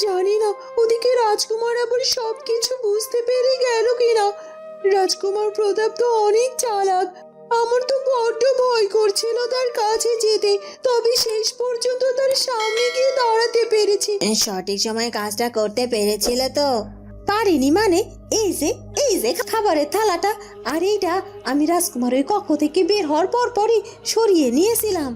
জানি না ওদিকে রাজকুমার আবার সব কিছু বুঝতে পেরে গেল কিনা। রাজকুমার প্রতাপ তো অনেক চালাক আমার তো বড্ড ভয় করছিল তার কাছে যেতে তবে শেষ পর্যন্ত তার সামনে গিয়ে দাঁড়াতে পেরেছি। সঠিক সময়ে কাজটা করতে পেরেছিলে তো? পারিনি মানে এই যে এই যে খাবারের থালাটা আর এইটা আমি রাজকুমারের কক্ষ থেকে বের হওয়ার পর পরই সরিয়ে নিয়েছিলাম।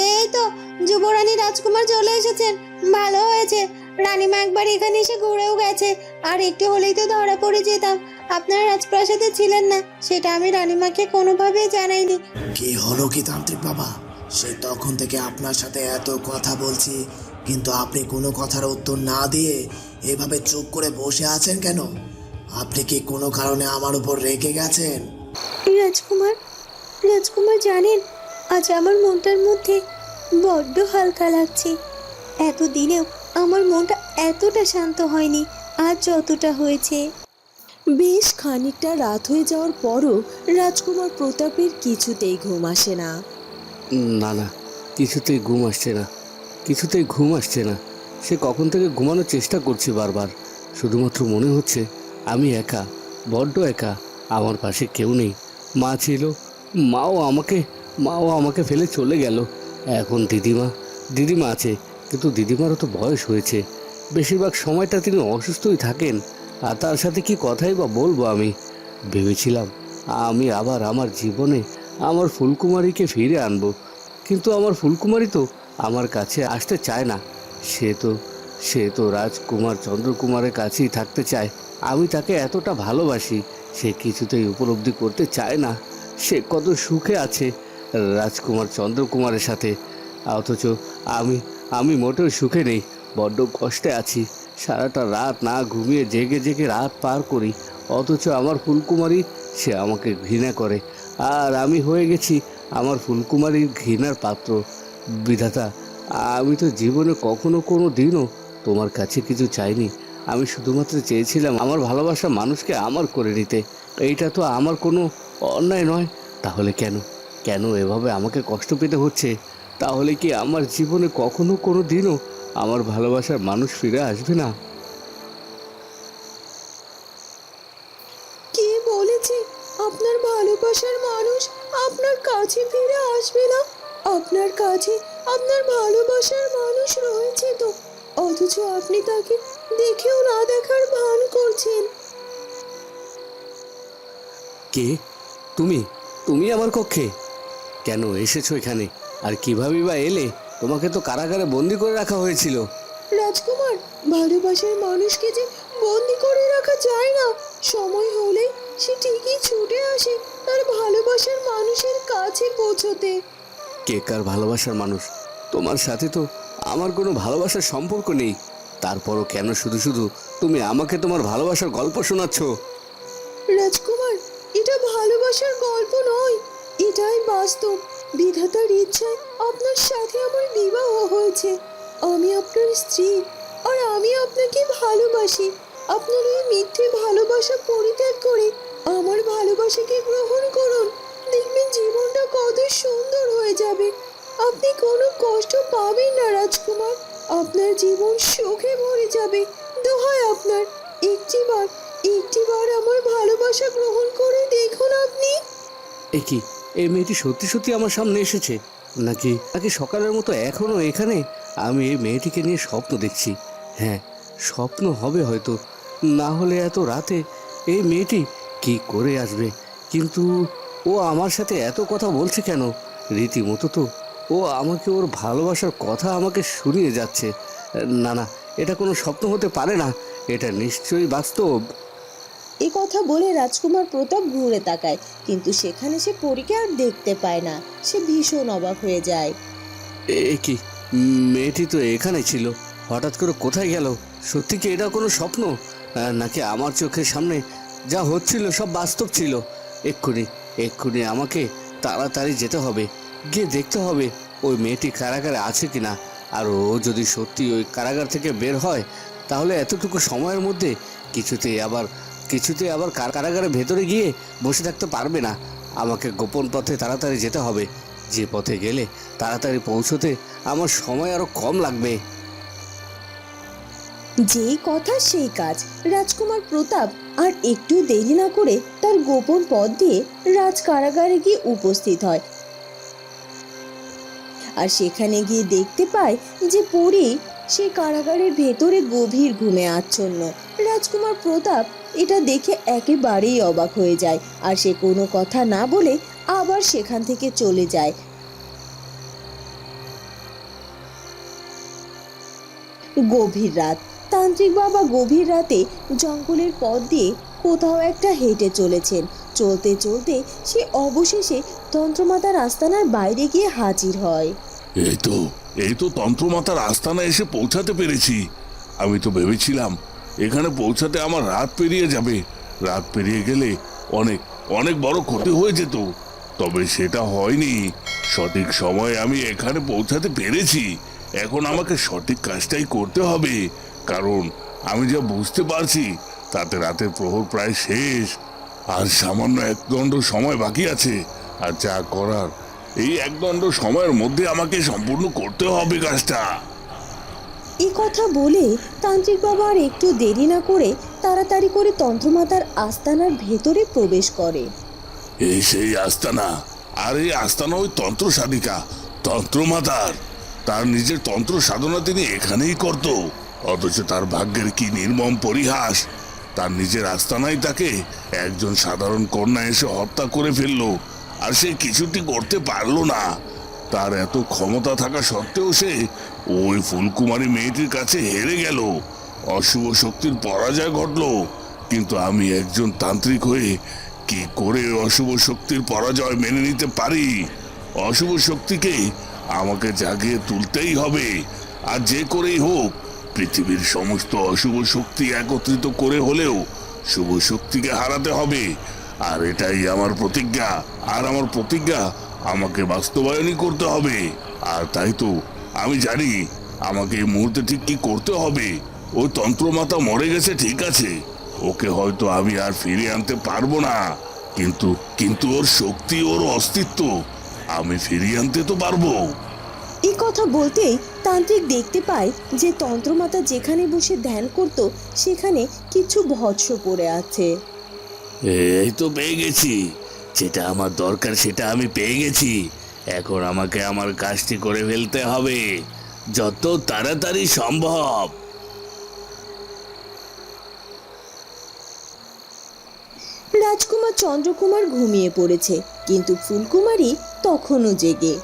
এই তো যুবরানী রাজকুমার চলে এসেছেন ভালো হয়েছে। রানীমা একবার এখানে এসে ঘুরেও গেছে। আর একটু হলেই তো ধরা পড়ে যেতাম। আপনার রাজপ্রাসাদে ছিলেন না সেটা আমি রানীমাকে কোনোভাবেই জানাইনি। কি হলো কি তান্ত্রিক বাবা? সে তখন থেকে আপনার সাথে এত কথা বলছি কিন্তু আপনি কোনো কথার উত্তর না দিয়ে এভাবে চুপ করে বসে আছেন কেন? আপনি কি কোনো কারণে আমার উপর রেগে গেছেন? রাজকুমার রাজকুমার জানেন আজ আমার মনটার মধ্যে বড্ড হালকা লাগছে। এতদিনেও আমার মনটা এতটা শান্ত হয়নি আজ যতটা হয়েছে। বেশ খানিকটা রাত হয়ে যাওয়ার পরও রাজকুমার প্রতাপের কিছুতেই ঘুম আসে না। না না কিছুতেই ঘুম আসছে না কিছুতেই ঘুম আসছে না। সে কখন থেকে ঘুমানোর চেষ্টা করছে বারবার। শুধুমাত্র মনে হচ্ছে আমি একা বড্ড একা আমার পাশে কেউ নেই। মা ছিল মাও আমাকে মাও আমাকে ফেলে চলে গেল। এখন দিদিমা দিদিমা আছে কিন্তু দিদিমারও তো বয়স হয়েছে। বেশিরভাগ সময়টা তিনি অসুস্থই থাকেন। আর তার সাথে কি কথাই বা বলব আমি? ভেবেছিলাম আমি আবার আমার জীবনে আমার ফুলকুমারীকে ফিরে আনব। কিন্তু আমার ফুলকুমারী তো আমার কাছে আসতে চায় না। সে তো সে তো রাজকুমার চন্দ্রকুমারের কাছেই থাকতে চায়। আমি তাকে এতটা ভালোবাসি, সে কিছুতেই উপলব্ধি করতে চায় না। সে কত সুখে আছে রাজকুমার চন্দ্রকুমারের সাথে। অথচ আমি আমি মোটেও সুখে নেই, বড্ড কষ্টে আছি। সারাটা রাত না ঘুমিয়ে জেগে জেগে রাত পার করি, অথচ আমার ফুলকুমারী, সে আমাকে ঘৃণা করে। আর আমি হয়ে গেছি আমার ফুলকুমারীর ঘৃণার পাত্র। বিধাতা, আমি তো জীবনে কখনো কোনো দিনও তোমার কাছে কিছু চাইনি। আমি শুধুমাত্র চেয়েছিলাম আমার ভালোবাসা মানুষকে আমার করে নিতে। এইটা তো আমার কোনো অন্যায় নয়। তাহলে কেন? কেন এভাবে আমাকে কষ্ট পেতে হচ্ছে? তাহলে কি আমার জীবনে কখনো কোনো দিনও আমার ভালোবাসার মানুষ ফিরে আসবে না? কে বলেছে আপনার ভালোবাসার মানুষ আপনার কাছে ফিরে আসবে না? আপনার কাছে আপনার ভালোবাসার মানুষ রয়েছে তো অথচ আপনি তাকে দেখেও না দেখার ভান করছেন। কে? তুমি? তুমি আমার কক্ষে? কেন এসেছ এখানে? আর কীভাবে বা এলে তোমাকে তো কারাগারে বন্দি করে রাখা হয়েছিল। রাজকুমার ভালোবাসার মানুষকে যে বন্দি করে রাখা যায় না সময় হলে সে ঠিকই ছুটে আসে তার ভালোবাসার মানুষের কাছে পৌঁছতে। কে কার ভালোবাসার মানুষ? তোমার সাথে তো আমার কোনো ভালোবাসার সম্পর্ক নেই। তারপরও কেন শুধু শুধু তুমি আমাকে তোমার ভালোবাসার গল্প শোনাচ্ছ? রাজকুমার এটা ভালোবাসার গল্প নয় এটাই বাস্তব। বিধাতার ইচ্ছায় আপনার সাথে আমার বিবাহ হয়েছে। আমি আপনার স্ত্রী আর আমি আপনাকে ভালোবাসি। আপনার ওই মিথ্যে ভালোবাসা পরিত্যাগ করে আমার ভালোবাসাকে গ্রহণ করুন। দেখবেন জীবনটা কত সুন্দর হয়ে যাবে। আপনি কোনো কষ্ট পাবেন না, রাজকুমার। আপনার জীবন সুখে ভরে যাবে। দোহায় আপনার। একটিবার একটিবার আমার ভালোবাসা গ্রহণ করে দেখুন আপনি। এ কি? এই মেয়েটি সত্যি সত্যি আমার সামনে এসেছে? নাকি নাকি সকালের মতো এখনও এখানে? আমি এই মেয়েটিকে নিয়ে স্বপ্ন দেখছি। হ্যাঁ স্বপ্ন হবে হয়তো। না হলে এত রাতে এই মেয়েটি কি করে আসবে? কিন্তু ও আমার সাথে এত কথা বলছে কেন? রীতিমতো তো ও আমাকে ওর ভালোবাসার কথা আমাকে শুনিয়ে যাচ্ছে। না না, এটা কোনো স্বপ্ন হতে পারে না। এটা নিশ্চয়ই বাস্তব। এ কথা বলে রাজকুমার প্রতাপ ঘুরে তাকায়, কিন্তু সেখানে সে পরীকে আর দেখতে পায় না। সে ভীষণ অবাক হয়ে যায়। এ কি? মেয়েটি তো এখানে ছিল। হঠাৎ করে কোথায় গেল? সত্যি কি এটা কোনো স্বপ্ন? নাকি আমার চোখের সামনে যা হচ্ছিল সব বাস্তব ছিল? এক্ষুনি এক্ষুনি আমাকে তাড়াতাড়ি যেতে হবে। গিয়ে দেখতে হবে ওই মেয়েটি কারাগারে আছে কি না আর ও যদি সত্যি ওই কারাগার থেকে বের হয়, তাহলে এতটুকু সময়ের মধ্যে কিছুতেই আবার কিছুতেই আবার কার- কারাগারের ভেতরে গিয়ে বসে থাকতে পারবে না। আমাকে গোপন পথে তাড়াতাড়ি যেতে হবে। যে পথে গেলে তাড়াতাড়ি পৌঁছতে আমার সময় আরও কম লাগবে। যেই কথা সেই কাজ। রাজকুমার প্রতাপ আর একটু দেরি না করে তার গোপন পথ দিয়ে রাজ কারাগারে গিয়ে উপস্থিত হয়। আর সেখানে গিয়ে দেখতে পায় যে পরি সে কারাগারের ভেতরে গভীর ঘুমে আচ্ছন্ন। রাজকুমার প্রতাপ এটা দেখে একেবারেই অবাক হয়ে যায় আর সে কোনো কথা না বলে আবার সেখান থেকে চলে যায়। গভীর রাত। তান্ত্রিক বাবা গভীর রাতে জঙ্গলের পথ দিয়ে কোথাও একটা হেঁটে চলেছেন। চলতে চলতে সে অবশেষে তন্ত্রমাতার আস্তানার বাইরে গিয়ে হাজির হয়। এই তো এই তো তন্ত্রমাতার আস্তানা এসে পৌঁছাতে পেরেছি। আমি তো ভেবেছিলাম, এখানে পৌঁছাতে আমার রাত পেরিয়ে যাবে। রাত পেরিয়ে গেলে অনেক অনেক বড় ক্ষতি হয়ে যেত। তবে সেটা হয়নি। সঠিক সময়ে আমি এখানে পৌঁছাতে পেরেছি। এখন আমাকে সঠিক কাজটাই করতে হবে। কারণ আমি যা বুঝতে পারছি, তাতে রাতের প্রহর প্রায় শেষ। আর সামান্য এক দণ্ড সময় বাকি আছে। আর যা করার এই এক দণ্ড সময়ের মধ্যে আমাকে সম্পূর্ণ করতে হবে কাজটা। এই কথা বলে তান্ত্রিক বাবা আর একটু দেরি না করে তাড়াতাড়ি করে তন্ত্রমাতার আস্তানার ভেতরে প্রবেশ করে। এই সেই আস্তানা আর এই আস্তানা ওই তন্ত্র সাধিকা তন্ত্রমাতার। তার নিজের তন্ত্র সাধনা তিনি এখানেই করত অথচ তার ভাগ্যের কি নির্মম পরিহাস। তার নিজের আস্তানাই তাকে একজন সাধারণ কন্যা এসে হত্যা করে ফেলল আর সে কিছুটি করতে পারল না। তার এত ক্ষমতা থাকা সত্ত্বেও সে ওই ফুলকুমারী মেয়েটির কাছে হেরে গেল। অশুভ শক্তির পরাজয় ঘটলো। কিন্তু আমি একজন তান্ত্রিক হয়ে কি করে অশুভ শক্তির পরাজয় মেনে নিতে পারি? অশুভ শক্তিকে আমাকে জাগিয়ে তুলতেই হবে। আর যে করেই হোক, পৃথিবীর সমস্ত অশুভ শক্তি একত্রিত করে হলেও শুভ শক্তিকে হারাতে হবে। আর এটাই আমার প্রতিজ্ঞা। আর আমার প্রতিজ্ঞা আমাকে বাস্তবায়নই করতে হবে। আর তাই তো আমি জানি আমাকে এই মুহূর্তে ঠিক কি করতে হবে। ওই তন্ত্রমাতা মরে গেছে, ঠিক আছে। ওকে হয়তো আমি আর ফিরিয়ে আনতে পারব না। কিন্তু কিন্তু ওর শক্তি, ওর অস্তিত্ব আমি ফিরিয়ে আনতে তো পারব। এই কথা বলতেই তান্ত্রিক দেখতে পায় যে তন্ত্রমাতা যেখানে বসে ধ্যান করত, সেখানে কিছু ভৎস পড়ে আছে। এই তো পেয়ে গেছি। যেটা আমার দরকার, সেটা আমি পেয়ে গেছি। এখন আমাকে আমার কাজটি করে ফেলতে হবে, যত তাড়াতাড়ি সম্ভব। রাজকুমার চন্দ্রকুমার ঘুমিয়ে পড়েছে, কিন্তু ফুলকুমারী তখনও জেগে।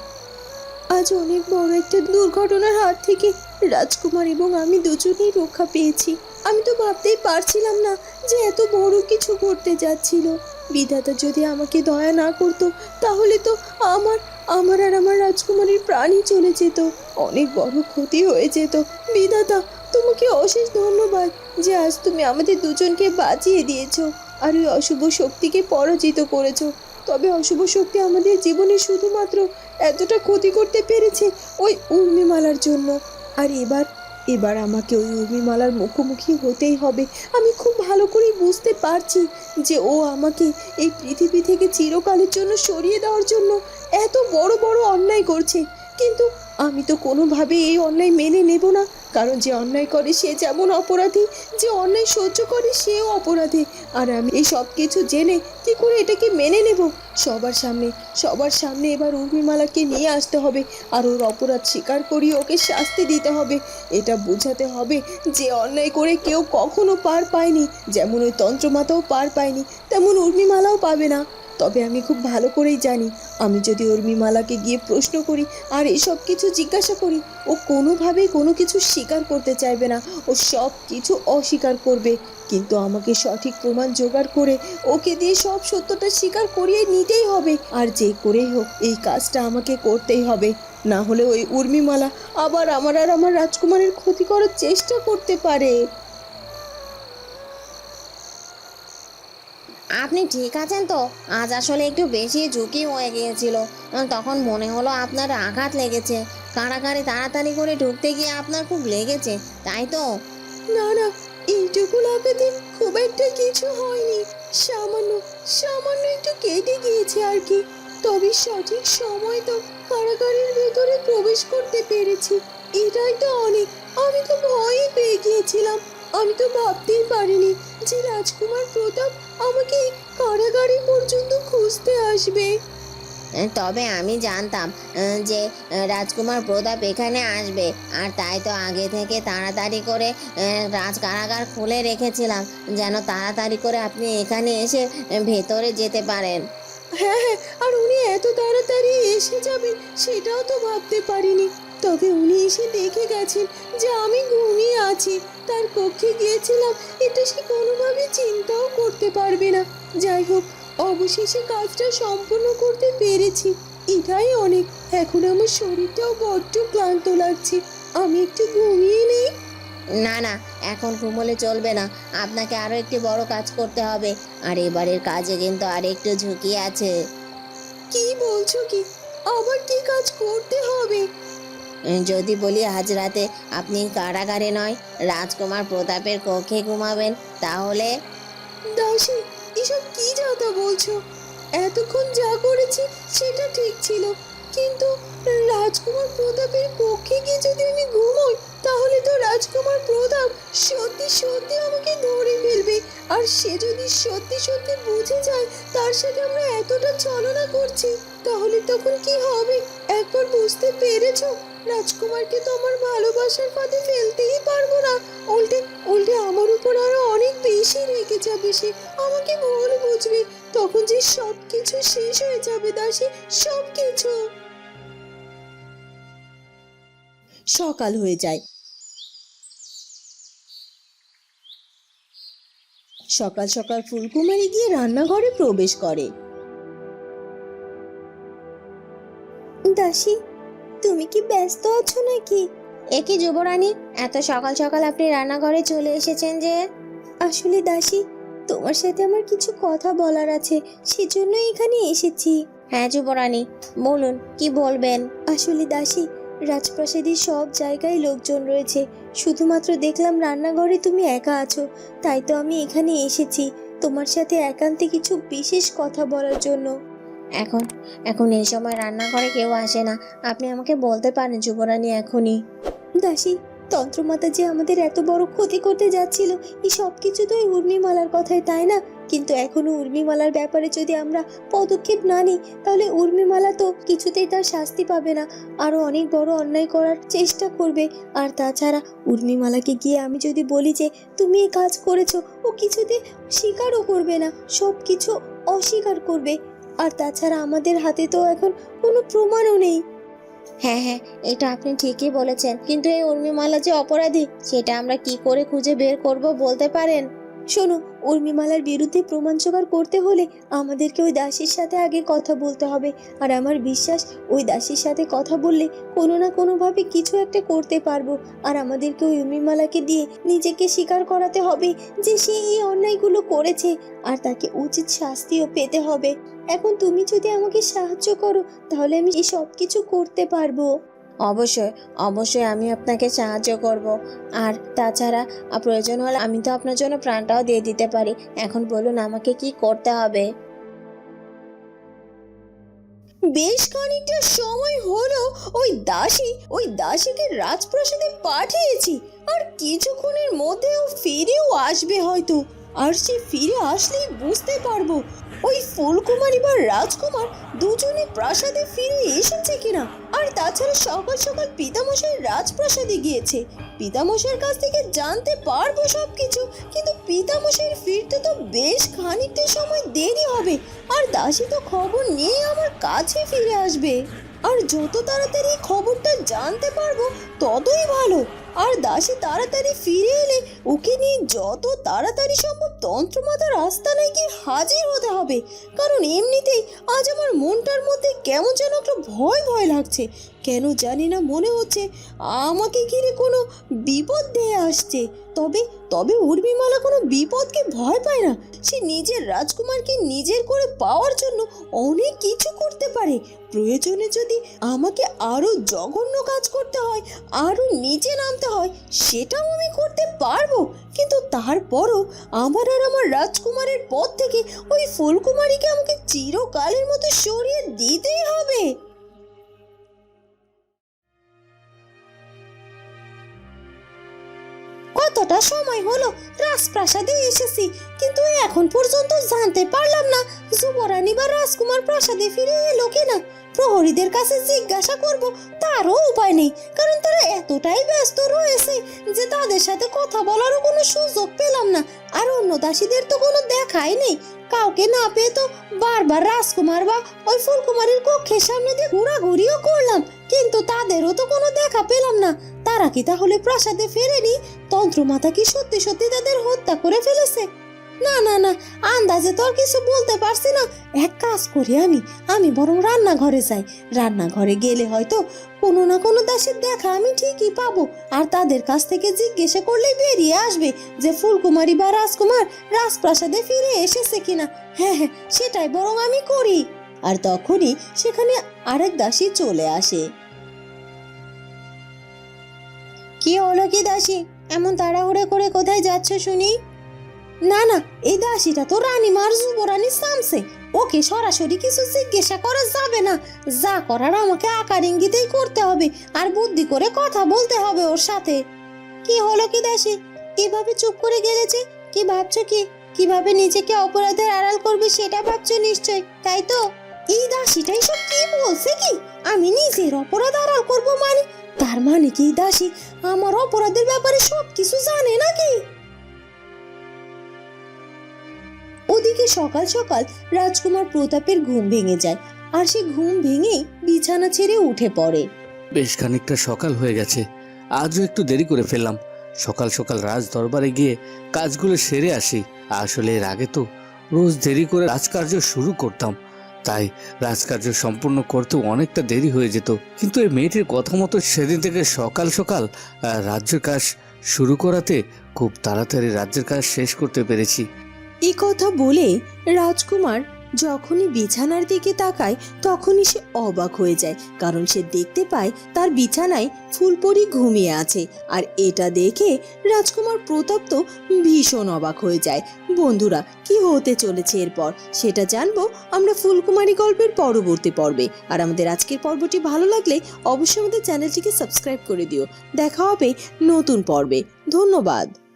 আজ অনেক বড় একটা দুর্ঘটনার হাত থেকে রাজকুমার এবং আমি দুজনেই রক্ষা পেয়েছি। আমি তো ভাবতেই পারছিলাম না যে এত বড় কিছু ঘটতে যাচ্ছিল। বিধাতা যদি আমাকে দয়া না করতো, তাহলে তো আমার আমার আর আমার রাজকুমারীর প্রাণই চলে যেত। অনেক বড় ক্ষতি হয়ে যেত। বিধাতা, তোমাকে অশেষ ধন্যবাদ যে আজ তুমি আমাদের দুজনকে বাঁচিয়ে দিয়েছ আর ওই অশুভ শক্তিকে পরাজিত করেছ। তবে অশুভ শক্তি আমাদের জীবনে শুধুমাত্র এতটা ক্ষতি করতে পেরেছে ওই উর্মিমালার জন্য। আর এবার এবার আমাকে ওই উর্মিমালার মুখোমুখি হতেই হবে। আমি খুব ভালো করেই বুঝতে পারছি যে ও আমাকে এই পৃথিবী থেকে চিরকালের জন্য সরিয়ে দেওয়ার জন্য এত বড় বড় অন্যায় করছে। কিন্তু আমি তো কোনোভাবে এই অন্যায় মেনে নেব না। কারণ যে অন্যায় করে সে যেমন অপরাধী, যে অন্যায় সহ্য করে সেও অপরাধী। আর আমি এই সব কিছু জেনে কি করে এটাকে মেনে নেব? সবার সামনে সবার সামনে এবার উর্মিমালাকে নিয়ে আসতে হবে। আর ওর অপরাধ স্বীকার করিয়ে ওকে শাস্তি দিতে হবে। এটা বোঝাতে হবে যে অন্যায় করে কেউ কখনো পার পায়নি। যেমন ওই তন্ত্রমাতাও পার পায়নি, তেমন উর্মিমালাও পাবে না। তবে আমি খুব ভালো করেই জানি। আমি যদি উর্মিমালাকে গিয়ে প্রশ্ন করি আর এসব কিছু জিজ্ঞাসা করি, ও কোনোভাবেই কোনো কিছু স্বীকার করতে চাইবে না। ও সব কিছু অস্বীকার করবে। কিন্তু আমাকে সঠিক প্রমাণ জোগাড় করে ওকে দিয়ে সব সত্যটা স্বীকার করিয়ে নিতেই হবে। আর যে করেই হোক, এই কাজটা আমাকে করতেই হবে। না হলে ওই উর্মিমালা আবার আমার আর আমার রাজকুমারের ক্ষতি করার চেষ্টা করতে পারে। আপনি ঠিক আছেন তো? আজ আসলে একটু বেশি ঝুঁকি হয়ে গিয়েছিল। তখন মনে হলো আপনার আঘাত লেগেছে। কারাগারে তাড়াতাড়ি করে ঢুকতে গিয়ে আপনার খুব লেগেছে, তাই তো? না না, এইটুকু লাগাতে খুব একটা কিছু হয়নি। সামান্য সামান্য একটু কেটে গিয়েছে আর কি। তবে সঠিক সময় তো কারাগারের ভেতরে প্রবেশ করতে পেরেছি। এটাই তো অনেক। আমি তো ভয়ই পেয়ে গিয়েছিলাম। আমি তো ভাবতেই পারিনি যে রাজকুমার প্রতাপ আমাকে কারাগারে পর্যন্ত খুঁজতে আসবে। তবে আমি জানতাম যে রাজকুমার প্রতাপ এখানে আসবে। আর তাই তো আগে থেকে তাড়াতাড়ি করে রাজ কারাগার খুলে রেখেছিলাম যেন তাড়াতাড়ি করে আপনি এখানে এসে ভেতরে যেতে পারেন। হ্যাঁ হ্যাঁ আর উনি এত তাড়াতাড়ি এসে যাবেন সেটাও তো ভাবতে পারিনি। তবে উনি এসে দেখে গেছেন যে আমি ঘুমিয়ে আছি। তার কক্ষে গিয়েছিলাম এটা সে কোনোভাবে চিন্তাও করতে পারবে না। যাই হোক অবশেষে কাজটা সম্পূর্ণ করতে পেরেছি। এটাই অনেক। এখন আমার শরীরটাও বড্ড ক্লান্ত লাগছে। আমি একটু ঘুমিয়ে নেই। না না এখন ঘুমোলে চলবে না। আপনাকে আরও একটি বড় কাজ করতে হবে। আর এবারের কাজে কিন্তু আর একটু ঝুঁকি আছে। কি বলছো কি? আবার কি কাজ করতে হবে? যদি বলি আজ রাতে আপনি কারাগারে নয়, রাজকুমার প্রতাপের কক্ষে ঘুমাবেন, তাহলে? দাসী, এসব কি যাতা বলছো? এতক্ষণ যা করেছি সেটা ঠিক ছিল, কিন্তু রাজকুমার প্রতাপের কক্ষে গিয়ে যদি আমি ঘুমোই, তাহলে তো রাজকুমার প্রতাপ সত্যি সত্যি আমাকে ধরে ফেলবে। আর সে যদি সত্যি সত্যি বুঝে যায়, তার সাথে আমরা এতটা ছলনা করছি, তাহলে তখন কি হবে? একবার বুঝতে পেরেছ? রাজকুমারকে তো আমার ভালোবাসার ফাঁদে ফেলতেই পারব না। উল্টে উল্টে আমার উপর আরও অনেক বেশি রেগে যাবে সে। আমাকে ভুল বুঝবে। তখন যে সব কিছু শেষ হয়ে যাবে দাসী সব কিছু সকাল হয়ে যায়। সকাল সকাল ফুলকুমারী গিয়ে রান্নাঘরে প্রবেশ করে। দাসী তুমি কি ব্যস্ত আছো নাকি? এ কি যুবরানী এত সকাল সকাল আপনি রান্নাঘরে চলে এসেছেন যে? আসলে দাসী তোমার সাথে আমার কিছু কথা বলার আছে সেজন্য এখানে এসেছি। হ্যাঁ যুবরানী বলুন কি বলবেন? আসলে দাসী রাজপ্রাসাদের সব জায়গায় লোকজন রয়েছে শুধুমাত্র দেখলাম রান্নাঘরে তুমি একা আছো তাই তো আমি এখানে এসেছি তোমার সাথে একান্তে কিছু বিশেষ কথা বলার জন্য। এখন এখন এই সময় রান্নাঘরে কেউ আসে না। আপনি আমাকে বলতে পারেন যুবরানী এখনই। দাসী, তন্ত্রমাতা যে আমাদের এত বড় ক্ষতি করতে যাচ্ছিল, এই সব কিছু তো এই উর্মিমালার কথাই, তাই না? কিন্তু এখনও উর্মিমালার ব্যাপারে যদি আমরা পদক্ষেপ না নিই, তাহলে উর্মিমালা তো কিছুতেই তার শাস্তি পাবে না। আরও অনেক বড় অন্যায় করার চেষ্টা করবে। আর তাছাড়া উর্মিমালাকে গিয়ে আমি যদি বলি যে, তুমি এই কাজ করেছ, ও কিছুতে স্বীকারও করবে না সব কিছু অস্বীকার করবে। আর তাছাড়া আমাদের হাতে তো এখন কোনো প্রমাণও নেই। হ্যাঁ হ্যাঁ এটা আপনি ঠিকই বলেছেন। কিন্তু এই উর্মিমালা যে অপরাধী সেটা আমরা কি করে খুঁজে বের করব বলতে পারেন? শোনো উর্মিমালার বিরুদ্ধে প্রমাণ জোগাড় করতে হলে আমাদেরকে ওই দাসীর সাথে আগে কথা বলতে হবে। আর আমার বিশ্বাস ওই দাসীর সাথে কথা বললে কোনো না কোনোভাবে কিছু একটা করতে পারব। আর আমাদেরকে ওই উর্মিমালাকে দিয়ে নিজেকে স্বীকার করাতে হবে যে সে এই অন্যায়গুলো করেছে। আর তাকে উচিত শাস্তিও পেতে হবে। এখন তুমি যদি আমাকে সাহায্য করো তাহলে আমি এই সব কিছু করতে পারব। অবশ্যই অবশ্যই আমি আপনাকে সাহায্য করব। আর তাছাড়া প্রয়োজন হলে আমি তো আপনার জন্য প্রাণটাও দিয়ে দিতে পারি। এখন বলুন আমাকে কি করতে হবে? বেশ খানিকটা সময় হলো ওই দাসী ওই দাসীকে রাজপ্রাসাদে পাঠিয়েছি। আর কিছুক্ষণের মধ্যেও ফিরেও আসবে হয়তো। আর সে ফিরে আসলেই বুঝতে পারব। ওই ফুলকুমারী বা রাজকুমার দুজনে প্রাসাদে ফিরে এসেছে কিনা? আর তাছাড়া সকাল সকাল পিতামশাই রাজপ্রাসাদে গিয়েছে। পিতামশাইয়ের কাছ থেকে জানতে পারব সব কিছু কিন্তু পিতামশাইয়ের ফিরতে তো বেশ খানিকটা সময় দেরি হবে, আর দাসী তো খবর নিয়ে আমার কাছে ফিরে আসবে। আর যত তাড়াতাড়ি খবরটা জানতে পারব, ততই ভালো। আর দাসী তাড়াতাড়ি ফিরে এলে ওকে নিয়ে যত তাড়াতাড়ি সম্ভব তন্ত্রমাতার আস্তানায় গিয়ে হাজির হতে হবে। কারণ এমনিতেই আজ আমার মনটার মধ্যে কেমন যেন একটা ভয় ভয় লাগছে। কেন জানি না মনে হচ্ছে আমাকে ঘিরে কোনো বিপদ দিয়ে আসছে। তবে তবে উর্মিমালা কোনো বিপদকে ভয় পায় না। সে নিজের রাজকুমারকে নিজের করে পাওয়ার জন্য অনেক কিছু করতে পারে। প্রয়োজনে যদি আমাকে আরও জঘন্য কাজ করতে হয় আরও নিচে নামতে হয়, সেটাও আমি করতে পারব। কিন্তু তারপরও আমার আর আমার রাজকুমারের পথ থেকে ওই ফুলকুমারীকে আমাকে চিরকালের মতো সরিয়ে দিতেই হবে। কতটা সময় হলো, রাজপ্রাসাদে এসেছি। কিন্তু এখন পর্যন্ত জানতে পারলাম না, যুবরানী বা রাজকুমার প্রাসাদে ফিরে এলো কিনা। প্রহরীদের কাছে জিজ্ঞাসা করব, তারও উপায় নেই, কারণ তারা এতটাই ব্যস্ত রয়েছে যে তাদের সাথে কথা বলারও কোনো সুযোগ পেলাম না, আর অন্য দাসীদের তো কোনো দেখাই নেই। কাউকে না পেয়ে তো বারবার রাজকুমার বা ওই ফুলকুমারের কক্ষের সামনে দিয়ে ঘোরাঘুরিও করলাম। কিন্তু তাদেরও তো কোনো দেখা পেলাম না। তারা কি তাহলে প্রাসাদে ফেরেনি? তন্ত্রমাতা কি সত্যি সত্যি তাদের হত্যা করে ফেলেছে? না না না, আন্দাজে তো আর কিছু বলতে পারছি না। এক কাজ করি আমি আমি বরং রান্নাঘরে যাই। রান্নাঘরে গেলে হয়তো কোনো না কোনো দাসের দেখা আমি ঠিকই পাবো। আর তাদের কাছ থেকে জিজ্ঞাসা করলেই বেরিয়ে আসবে যে ফুলকুমারী বা রাজকুমার রাজপ্রাসাদে ফিরে এসেছে কিনা। হ্যাঁ হ্যাঁ সেটাই বরং আমি করি। আর তখনই সেখানে আরেক দাসী চলে আসে। কি হলো কি দাসী? এমন তাড়াহুড়ো করে কোথায় যাচ্ছ শুনি? না না, এই দাসীটা তো রানীমার যুবরানী সামসে ওকে সরাসরি কিছু জিজ্ঞাসা করা যাবে না। যা করার আমাকে আকার ইঙ্গিতেই করতে হবে, আর বুদ্ধি করে কথা বলতে হবে ওর সাথে। কি হলো কি দাসী? এভাবে চুপ করে গেলেছে কি ভাবছ কি? কীভাবে নিজেকে অপরাধের আড়াল করবে সেটা ভাবছ নিশ্চয়, তাই তো? এই কি বলছে কি? আমি নিজের অপরাধ আড়াল করব মানে? তার মানে কি দাসী আমার অপরাধের ব্যাপারে সব কিছু জানে নাকি? ওদিকে সকাল সকাল রাজকুমার প্রতাপের ঘুম ভেঙে যায় আর সে ঘুম ভেঙে বিছানা ছেড়ে উঠে পড়ে। বেশ খানিকটা সকাল হয়ে গেছে, আজও একটু দেরি করে ফেললাম। সকাল সকাল রাজ দরবারে গিয়ে কাজগুলো সেরে আসি, আসলে এর আগে তো রোজ দেরি করে রাজকার্য শুরু করতাম। তাই রাজকার্য সম্পূর্ণ করতেও অনেকটা দেরি হয়ে যেত। কিন্তু এই মেয়েটির কথা মতো সেদিন থেকে সকাল সকাল রাজ্যের কাজ শুরু করাতে খুব তাড়াতাড়ি রাজ্যের কাজ শেষ করতে পেরেছি। এ কথা বলে রাজকুমার যখনই বিছানার দিকে তাকায়, তখনই সে অবাক হয়ে যায়, কারণ সে দেখতে পায় তার বিছানায় ফুলপরি ঘুমিয়ে আছে। আর এটা দেখে রাজকুমার প্রতাপ তো ভীষণ অবাক হয়ে যায়। বন্ধুরা, কি হতে চলেছে এরপর? সেটা জানব আমরা ফুলকুমারী গল্পের পরবর্তী পর্বে। আর আমাদের আজকের পর্বটি ভালো লাগলে অবশ্যই আমাদের চ্যানেলটিকে সাবস্ক্রাইব করে দিও। দেখা হবে নতুন পর্বে। ধন্যবাদ।